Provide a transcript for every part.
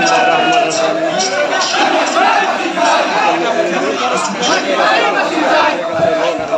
Bismillahirrahmanirrahim.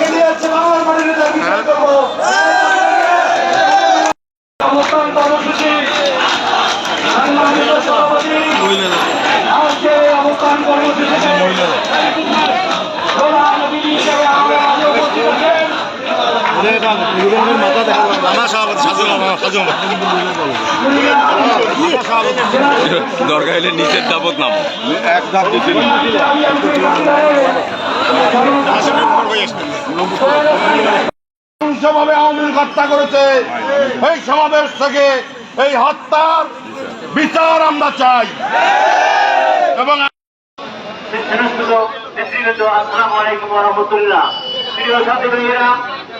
তাকে নিয়ে যাচ্ছে বাংলার দরকার হলে নিচের দাবত নাম। এক আওয়ামী লীগ হত্যা করেছে। এই সমাবেশ থেকে এই হত্যার বিচার আমরা চাই। এবং আসসালামু আলাইকুম ওয়া রাহমাতুল্লাহ প্রিয় ছাত্রীরা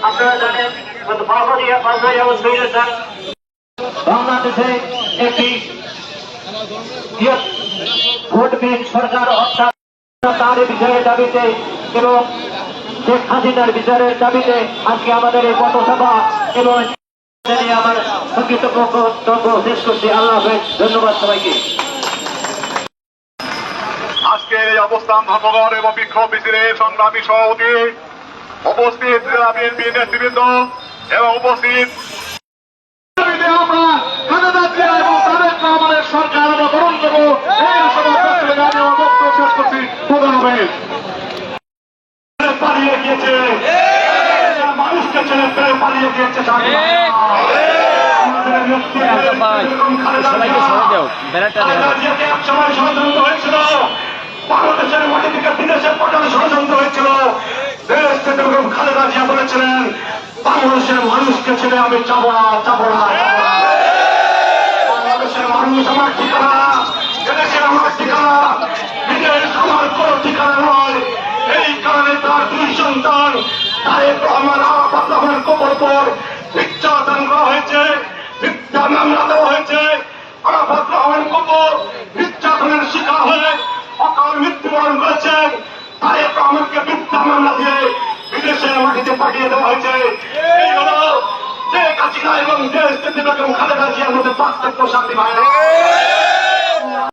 আপনারা জানেন বাংলাদেশে একটি বৃহৎ ভোটবিহীন সরকার অর্থাৎ তার বিচারের দাবিতে এবং শেখ হাসিনার বিচারের দাবিতে আজকে আমাদের এই পথসভা এবং আমার সংক্ষিপ্ত বক্তব্য শেষ করছি। আল্লাহ হাফেজ। ধন্যবাদ সবাইকে। আজকের এই অবস্থান ধর্মঘট এবং বিক্ষোভ মিছিলের সংগ্রামী সভাপতি উপস্থিত জেলা বিএনপি নেতৃবৃন্দ এবং উপস্থিত সরকার আমরা গঠন করব এই আশাবাদ শেষ করছি। প্রধান পালিয়ে গিয়েছে। মানুষকে ছেড়ে ফেলে পালিয়ে গিয়েছে আমাদের নেত্রী খালেদা জিয়া খালেদা জিয়াকে একসময় ষড়যন্ত্র হয়েছিল বাংলাদেশের মাটি থেকে বিদেশে পাঠানো ষড়যন্ত্র হয়েছিল দেশ থেকে বেগম খালেদা জিয়া বলেছিলেন বাংলাদেশের মানুষকে ছেড়ে আমি যাব না যাব না। বাংলাদেশের মানুষ আমার ঠিকানা, এদেশের আমার ঠিকানা, বিদেশ আমার কোনো ঠিকানা নয়। এই কারণে তার দুই সন্তান তারেক রহমান আরাফাত রহমান কবর পর নির্যাতন করা হয়েছে মিথ্যা মামলা দেওয়া হয়েছে। আরাফাত রহমান কবর নির্যাতনের শিকার হয়ে অকাল মৃত্যুবরণ করেছেন তারেক রহমানকে মিথ্যা মামলা দিয়ে মাটিতে পাঠিয়ে দেওয়া হয়েছে। এই হলো এবং দেশ বেগম খালেদা জিয়ার মধ্যে পার্থক্য, শান্তি ভাই।